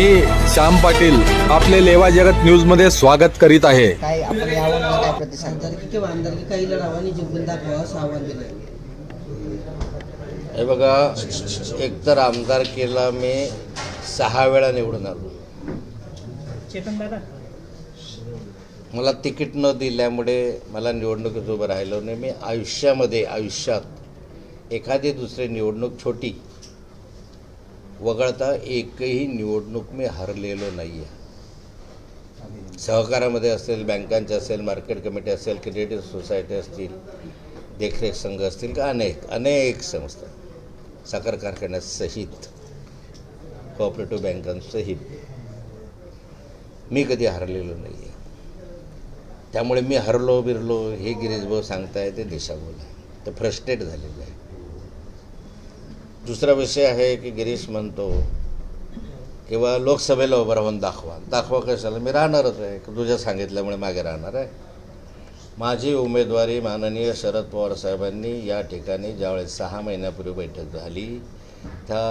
मी श्याम पाटील आपले लेवा जगत न्यूजमध्ये स्वागत करीत आहे. काय आपण या आव्हानाला काय प्रतिसाद द्याल? आमदारकी किंवा आमदारकी काही लढावं आणि जिंकून दाखवावं असं आव्हान दिलं हे बघा एकतर आमदार केला मी सहा वेळा निवडून आलो. मला तिकीट न दिल्यामुळे मला निवडणुकीत उभं राहिलो नाही. मी आयुष्यामध्ये आयुष्यात एखादी दुसरी निवडणूक छोटी वगळता एकही निवडणूक मी हरलेलो नाही आहे सहकारामध्ये असेल बँकांचे असेल मार्केट कमिटी असेल क्रेडिट सोसायटी असतील देखरेख संघ असतील का अनेक अनेक संस्था साखर कारखान्यासहित कोऑपरेटिव्ह बँकांसहित मी कधी हरलेलो नाही आहे त्यामुळे मी हरलो बिरलो हे गिरीश भाऊ सांगताय ते दिशाभूल आहे ते फ्रस्ट्रेट झालेलं आहे दुसरा विषय आहे की गिरीश म्हणतो किंवा लोकसभेला उभं राहून दाखवा. दाखवा कशाला? मी राहणारच आहे. तुझ्या सांगितल्यामुळे मागे राहणार आहे. माझी उमेदवारी माननीय शरद पवार साहेबांनी या ठिकाणी ज्यावेळेस सहा महिन्यापूर्वी बैठक झाली त्या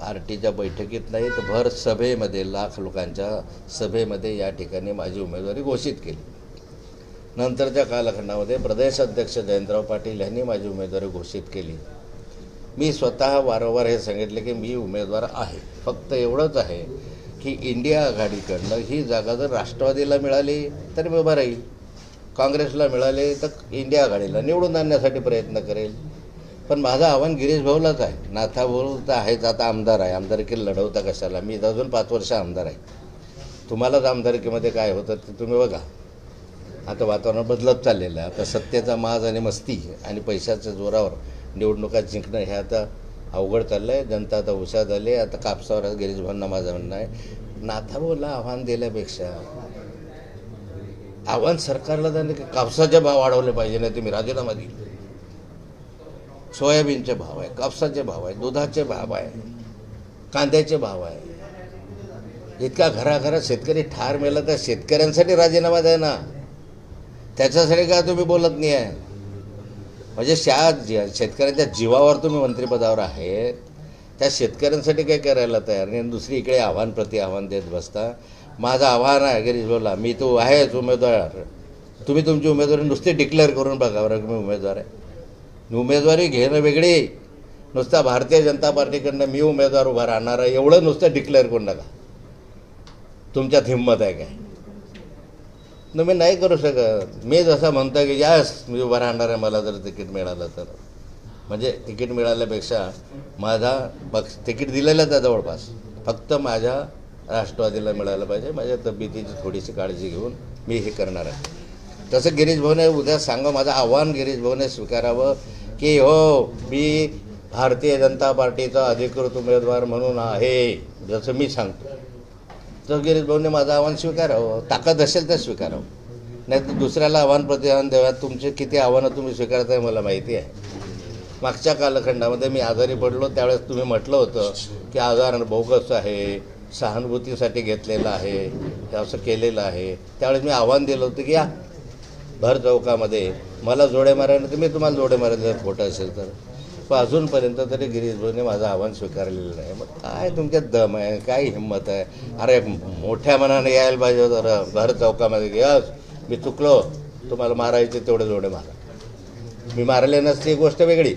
पार्टीच्या बैठकीत नाही तर भर सभेमध्ये लाख लोकांच्या सभेमध्ये या ठिकाणी माझी उमेदवारी घोषित केली. नंतरच्या कालखंडामध्ये प्रदेश अध्यक्ष जयंतराव पाटील यांनी माझी उमेदवारी घोषित केली. मी स्वतः वारंवार हे सांगितले की मी उमेदवार आहे. फक्त एवढंच आहे की इंडिया आघाडीकडनं ही जागा जर राष्ट्रवादीला मिळाली तर मी उभा राहील. काँग्रेसला मिळाले तर इंडिया आघाडीला निवडून आणण्यासाठी प्रयत्न करेल. पण माझं आव्हान गिरीश भाऊलाच आहे. नाथा भाऊ तर आहेच. आता आमदार आहे. आमदारकी लढवता कशाला? मी तर अजून पाच वर्ष आमदार आहे. तुम्हालाच आमदारकीमध्ये काय होतं ते तुम्ही बघा. आता वातावरण बदलत चाललेलं आहे. आता सत्तेचा माज आणि मस्ती आणि पैशाच्या जोरावर निवडणुका जिंकणं हे आता अवघड चाललं आहे जनता आता हुशार झाली आता कापसावर गिरीश भाऊंना माझं म्हणणं आहे. नाथाभाऊला आव्हान दिल्यापेक्षा आव्हान सरकारला त्यांनी की कापसाचे भाव वाढवले पाहिजे नाही तुम्ही राजीनामा दिला सोयाबीनचे भाव आहे कापसाचे भाव आहे दुधाचे भाव आहे कांद्याचे भाव आहे. इतका घराघरात शेतकरी ठार मेला तर शेतकऱ्यांसाठी राजीनामा द्या ना. त्याच्यासाठी काय तुम्ही बोलत नाही आहे? म्हणजे शा शेतकऱ्यांच्या जीवावर तुम्ही मंत्रिपदावर आहेत त्या शेतकऱ्यांसाठी काय करायला तयार नाही. दुसरी इकडे आव्हान प्रति आव्हान देत बसता माझं आव्हान आहे गिरीश मी तो आहेच उमेदवार. तुम्ही तुमची उमेदवारी नुसती डिक्लेअर करून बघा बरं मी उमेदवार आहे. उमेदवारी घेणं वेगळी. नुसता भारतीय जनता पार्टीकडनं मी उमेदवार उभा राहणार आहे एवढं नुसतं डिक्लेअर करून नका तुमच्यात हिंमत आहे काय? तुम्ही नाही करू शकत. मी जसं म्हणतो की यास मी उभा राहणार आहे मला जर तिकीट मिळालं तर. म्हणजे तिकीट मिळाल्यापेक्षा माझा पक्ष तिकीट दिलेलंच आहे जवळपास. फक्त माझ्या राष्ट्रवादीला मिळालं पाहिजे. माझ्या तब्येतीची थोडीशी काळजी घेऊन मी हे करणार आहे. तसं गिरीश भाऊने उद्या सांगा माझं आव्हान गिरीश भाऊने स्वीकारावं की हो मी भारतीय जनता पार्टीचा अधिकृत उमेदवार म्हणून आहे. जसं मी सांगतो. तर गिरीश भाऊने माझं आव्हान स्वीकारावं. ताकद असेल तर स्वीकारावं. नाही तर दुसऱ्याला आव्हान प्रतिआव्हान द्यावा तुमचे किती आव्हानं तुम्ही स्वीकारताय मला माहिती आहे. मागच्या कालखंडामध्ये मी आजारी पडलो. त्यावेळेस तुम्ही म्हटलं होतं की आजार बोगस आहे? सहानुभूतीसाठी घेतलेलं आहे. असं केलेलं आहे. त्यावेळेस मी आव्हान दिलं होतं की या भर चौकामध्ये मला जोडे मारायला तर मी तुम्हाला जोडे मारायला जर खोटं असेल तर. पण अजूनपर्यंत तरी गिरीश भाऊने माझं आव्हान स्वीकारलेलं नाही. मग काय तुमच्यात दम आहे? काय हिंमत आहे? अरे मोठ्या मनाने यायला पाहिजे होतं भर चौकामध्ये यस मी चुकलो. तुम्हाला मारायचे तेवढे जोडे मारा. मी मारले नसते गोष्ट वेगळी.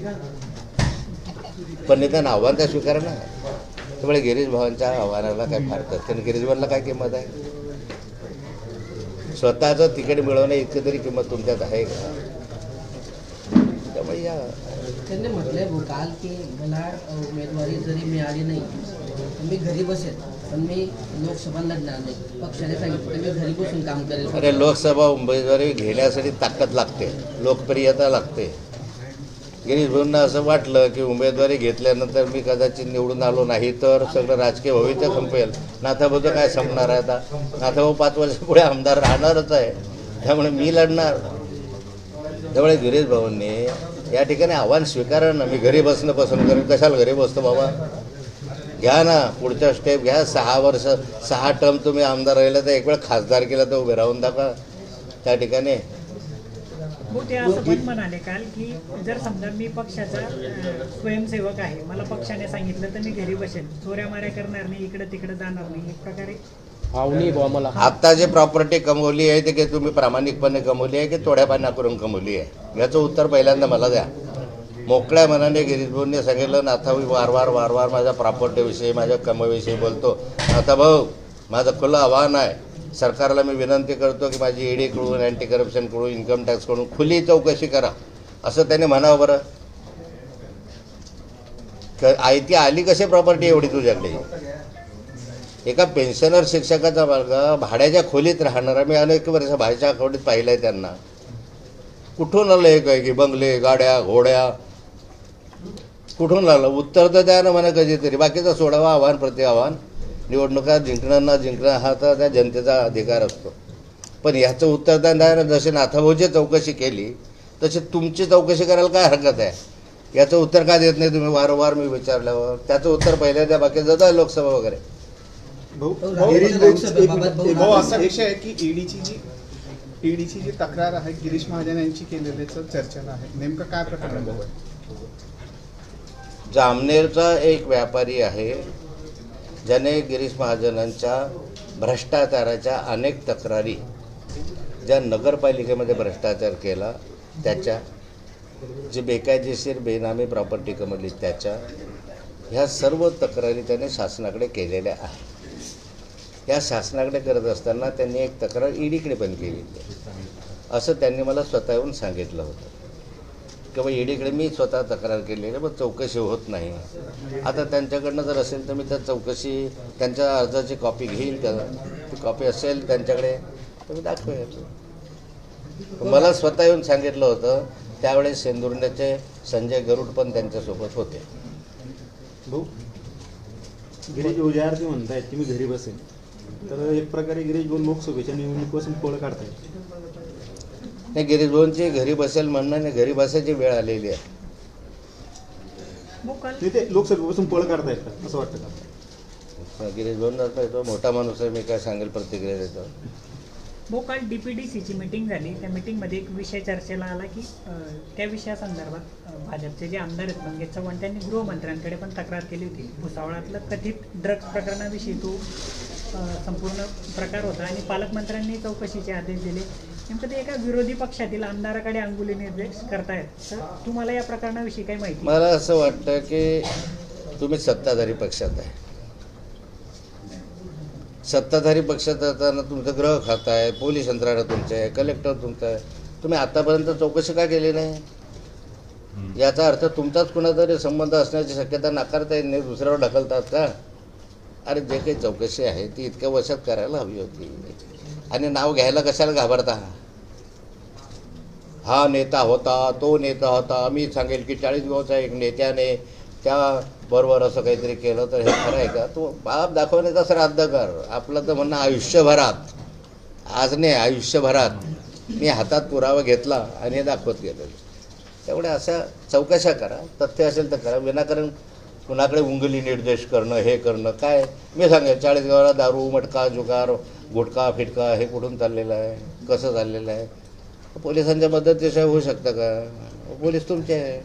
पण निदान आव्हान त्या स्वीकार ना त्यामुळे गिरीश भावांच्या आव्हानाला काय फार कारण गिरीश भावांना काय किंमत आहे? स्वतःचं तिकीट मिळवणं इतकं तरी किंमत तुमच्यात आहे का? त्यामुळे या त्यांनी म्हटलंय काल की मला उमेदवारी जरी मिळाली नाही तर मी घरी बसेल पण मी लोकसभा लढणार नाही. पक्षाने सांगितलं मी घरी बसून काम करेल. अरे लोकसभा उमेदवारी घेण्यासाठी ताकद लागते लोकप्रियता लागते. गिरीश भाऊंना असं वाटलं की उमेदवारी घेतल्यानंतर मी कदाचित निवडून आलो नाही तर सगळं राजकीय भविष्य संपेल. नाथाभाऊचं काय संपणार आहे आता? नाथाभाऊ पाच वर्ष पुढे आमदार राहणारच आहे त्यामुळे मी लढणार. त्यामुळे गिरीश भाऊंनी या ठिकाणी आव्हान स्वीकारा ना मी घरी बसणं पसंत करेन कशाला घरी बसतो बाबा? घ्या ना पुढच्या स्टेप घ्या. सहा वर्ष सहा टर्म तुम्ही आमदार राहिला तर एक वेळ खासदार केला तर उभे राहून दाखवा. त्या ठिकाणी. हो असं पण म्हणाले काल की जर समजा मी पक्षाचा स्वयंसेवक आहे मला पक्षाने सांगितलं तर मी घरी बसेल चोऱ्या माऱ्या करणार नाही इकडं तिकडं जाणार नाही. एक प्रकारे आत्ता जे प्रॉपर्टी कमवली आहे ते की तुम्ही प्रामाणिकपणे कमवली आहे की थोड्या पाण्या करून कमवली आहे? याचं उत्तर पहिल्यांदा मला द्या. मोकळ्या मनाने गिरीशभाऊंनी सांगितलं नाथा मी वारंवार वारंवार माझ्या प्रॉपर्टीविषयी माझ्या कमाईविषयी बोलतो. नाथा भाऊ माझं खुलं आव्हान आहे. सरकारला मी विनंती करतो की माझी ईडीकडून अँटी करप्शनकडून इन्कम टॅक्सकडून खुली चौकशी करा. असं त्याने म्हणावं बरं. क- आयती आली कशी प्रॉपर्टी एवढी तुझ्याकडे? एका पेन्शनर शिक्षकाचा मुलगा भाड्याच्या खोलीत राहणारा मी अनेक वर्ष भाड्याच्या खोलीत पाहिलं आहे त्यांना. कुठून आलं एक आहे की बंगले गाड्या घोड्या? कुठून आलं? उत्तर तर द्या ना म्हणा कधीतरी. बाकीचं सोडावा आव्हान प्रति आव्हान निवडणुका जिंकणं न जिंकणं हा तर त्या जनतेचा अधिकार असतो. पण ह्याचं उत्तर द्या ना. जसे नाथाभाऊची चौकशी केली तशी तुमची चौकशी करायला काय हरकत आहे? याचं उत्तर का देत नाही तुम्ही? वारंवार मी विचारल्यावर. त्याचं उत्तर पहिल्या द्या बाकी जाता लोकसभा वगैरे. भाऊ, असा विषय आहे की ईडीची जी ईडीची जी तक्रार आहे गिरीश महाजन यांची केलेली चर्चेला आहे. नेमकं काय प्रकरण भाऊ जामनेरचा एक व्यापारी आहे ज्याने गिरीश महाजनांच्या भ्रष्टाचाराच्या अनेक तक्रारी ज्या नगरपालिकेमध्ये भ्रष्टाचार केला त्याच्या जे बेकायदेशीर बेनामी प्रॉपर्टी कमवली त्याच्या ह्या सर्व तक्रारी त्याने शासनाकडे केलेल्या आहेत. या शासनाकडे करत असताना त्यांनी एक तक्रार ईडीकडे पण केली. असं त्यांनी मला स्वतःहून सांगितलं होतं. किंवा ईडीकडे मी स्वतः तक्रार केलेली आहे, पण चौकशी होत नाही. आता त्यांच्याकडनं जर असेल तर मी त्या चौकशी त्यांच्या अर्जाची कॉपी घेईल त्या ती कॉपी असेल त्यांच्याकडे तर मी दाखवेल मला स्वतः येऊन सांगितलं होतं त्यावेळेस सेंदुर्ण्याचे संजय गरुड पण त्यांच्यासोबत होते. भाऊ गिरीश भाऊ ज्या म्हणतायत की मी घरी बसेन. तर एक प्रकारे गिरीश भाऊ लोकसभेच्या निवडणुकीपासून पळ काढतायत नाही गिरीश भाऊंची घरी बसेल म्हणणं नाही घरी बसायची वेळ आलेली आहे. ते ते लोकसभेपासून पळ काढतायत का? असं वाटतं का? पण गिरीश भाऊंना तो मोठा माणूस आहे मी काय सांगेल प्रतिक्रिया देतो. भाऊ काल डी पी डी सीची मिटिंग झाली. त्या मिटिंगमध्ये एक विषय चर्चेला आला की अं, त्या विषयासंदर्भात अं, भाजपचे जे आमदार आहेत मंगेश चव्हाण त्यांनी गृहमंत्र्यांकडे पण तक्रार केली होती. भुसावळातलं कथित ड्रग्ज प्रकरणाविषयी तो संपूर्ण प्रकार होता आणि पालकमंत्र्यांनी चौकशीचे आदेश दिले. नेमकं ते एका विरोधी पक्षातील आमदाराकडे अंगुली निर्देश करतायत. तर तुम्हाला या प्रकरणाविषयी काही माहिती? मला असं वाटतं की तुम्ही सत्ताधारी पक्षात आहे. सत्ताधारी पक्षात असताना तुमचं गृह खातं आहे पोलीस यंत्रणा तुमचं आहे कलेक्टर तुमचं आहे. तुम्ही आतापर्यंत चौकशी का केली नाही? याचा अर्थ तुमचाच कुणातरी संबंध असण्याची शक्यता नाकारता येईल नाही दुसऱ्यावर ढकलतात का? अरे जे काही चौकशी आहे ती इतक्या वर्षात करायला हवी होती. आणि नाव घ्यायला कशाला घाबरता? हा नेता होता तो नेता होता. मी सांगेल की चाळीसगावच्या एक नेत्याने त्या बरोबर असं काहीतरी केलं तर हे खरं आहे का? तो बाप दाखवण्याचा श्राद्ध कर. आपलं तर म्हणणं आयुष्यभरात. आज नाही आयुष्यभरात. मी हातात पुरावा घेतला आणि हे दाखवत गेलेलो. तेवढ्या अशा चौकशा करा. तथ्य असेल तर करा. विनाकारण कुणाकडे उंगली निर्देश करणं हे करणं काय? मी सांगेल चाळीसगावला दारू मटका जुगार गुटखा फिटका हे कुठून चाललेलं आहे? कसं चाललेलं आहे? पोलिसांच्या मदतीशिवाय होऊ शकतं का? पोलीस तुमचे आहे.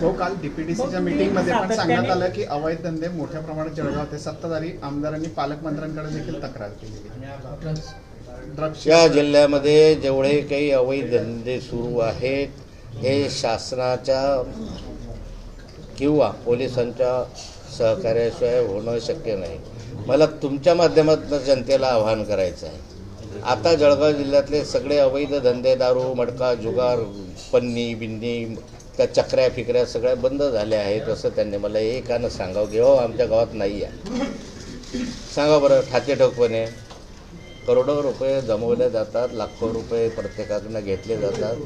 भाऊ काल डीपीडीसीच्या मीटिंगमध्ये पण सांगण्यात आलं की अवैध धंदे मोठ्या प्रमाणात जळगाव ते सत्ताधारी आमदारांनी पालकमंत्र्यांकडे देखील तक्रार. ड्रग्ज या जिल्ह्यामध्ये जेवढे काही अवैध धंदे सुरू आहेत हे शासनाच्या किंवा पोलिसांच्या सहकार्याशिवाय होणं शक्य नाही. मला तुमच्या माध्यमातून जनतेला आवाहन करायचं आहे. आता जळगाव जिल्ह्यातले सगळे अवैध धंदे दारू मडका जुगार पन्नी बिन्नी त्या चक्र्या फिकऱ्या सगळ्या बंद झाल्या आहेत असं त्यांनी मला एकानं सांगावं. की हो आमच्या गावात नाही आहे. सांगा बरं ठाके ठोकपणे. करोडो रुपये जमवले जातात लाखो रुपये प्रत्येकाकडनं घेतले जातात.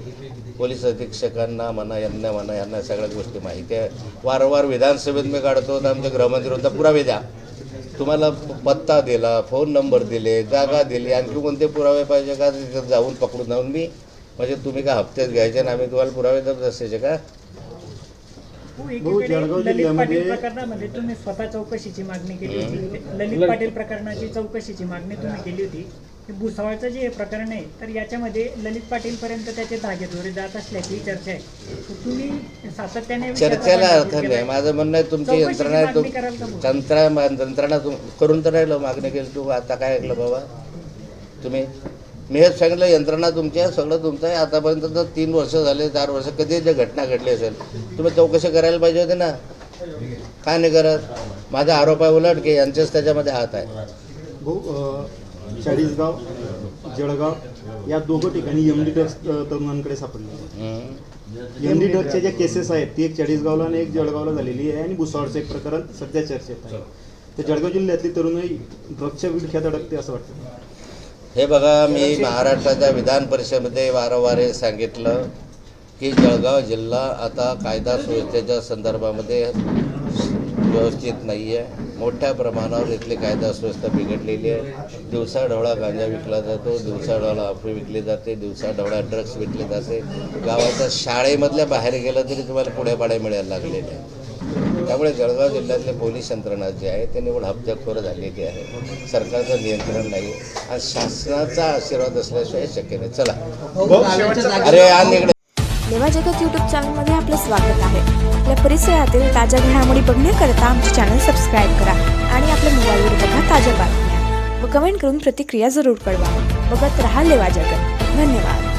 पोलीस अधीक्षकांना म्हणा यांना म्हणा यांना सगळ्या गोष्टी माहिती आहे. वारंवार विधानसभेत मी काढतो तर आमच्या गृहमंत्री होता पुरावे द्या. तुम्हाला पत्ता दिला फोन नंबर दिले जागा दिली आणखी कोणते पुरावे पाहिजे का? तिथं जाऊन पकडून जाऊन मी म्हणजे तुम्ही का हप्त्यात घ्यायचे आणि आम्ही तुम्हाला पुरावे देत असायचे का? हो, भाऊ, एकीकडे जळगाव ललित जिल्ह्यामध्ये- पाटील प्रकरणामध्ये तुम्ही स्वतः चौकशीची मागणी केली होती. ललित पाटील प्रकरणाची चौकशीची मागणी तुम्ही केली होती. की भुसावळचं जे हे प्रकरण आहे तर याच्यामध्ये ललित पाटीलपर्यंत त्याचे धागेदोरे जात असल्याची चर्चा आहे. तर तुम्ही सातत्याने चर्चेला अर्थ नाही. माझं म्हणणं आहे तुमची चौकशीची यंत्रणा मागणी कराल का तुम मग? तंत्रा यंत्रणा तुम करून तर राहिलं मागणी केली तू आता काय ऐकलं बाबा? तुम्ही? मी हेच सांगितलं यंत्रणा तुमची आहे सगळं तुमचं आहे. आतापर्यंत तर तीन वर्ष झाले चार वर्ष कधी जे घटना घडली असेल. तुम्ही चौकशी करायला पाहिजे होती ना. काय नाही करत. माझा आरोप आहे उलट की यांचेच त्याच्यामध्ये हात आहे. भाऊ चाळीसगाव जळगाव या दोघं ठिकाणी एम डी ड्रग्स तरुणांकडे सापडले. एम डी ड्रग्सच्या ज्या केसेस आहेत ती एक चाळीसगावला आणि एक जळगावला झालेली आहे आणि भुसावळचं एक प्रकरण सध्या चर्चेत आहे. तर जळगाव जिल्ह्यातली तरुणाई ड्रग्सच्या विळख्यात अडकते असं वाटतं. हे बघा मी महाराष्ट्राच्या विधान परिषदेमध्ये वारंवार हे सांगितलं की जळगाव जिल्हा आता कायदा सुव्यवस्थेच्या संदर्भामध्ये व्यवस्थित नाही आहे मोठ्या प्रमाणावर इथली कायदा सुव्यवस्था बिघडलेली आहे. दिवसाढवळा गांजा विकला जातो दिवसाढवळा अफू विकली जाते दिवसाढवळा ड्रग्स विकले जाते. गावाच्या शाळेमधल्या बाहेर गेलं तरी तुम्हाला पुढे पाड्या मिळायला लागलेले आहे. त्यामुळे जळगाव जिल्ह्यातले पोलीस यंत्रणा जी आहे ते निवड हप्त्याखोर झालेली आहे. सरकारचं नियंत्रण नाही. आणि शासनाचा आशीर्वाद असल्याशिवाय शक्य नाही. चला. अरे आणि इकडे लेवा जगत यूट्यूब चॅनलमध्ये आपलं स्वागत आहे. आपल्या परिसरातील ताज्या घडामोडी बघण्याकरता आमचे चॅनल सबस्क्राईब करा आणि आपल्या मोबाईलवर बघा ताज्या बातम्या. व कमेंट करून प्रतिक्रिया जरूर कळवा. बघत रहा लेवा जगत. धन्यवाद.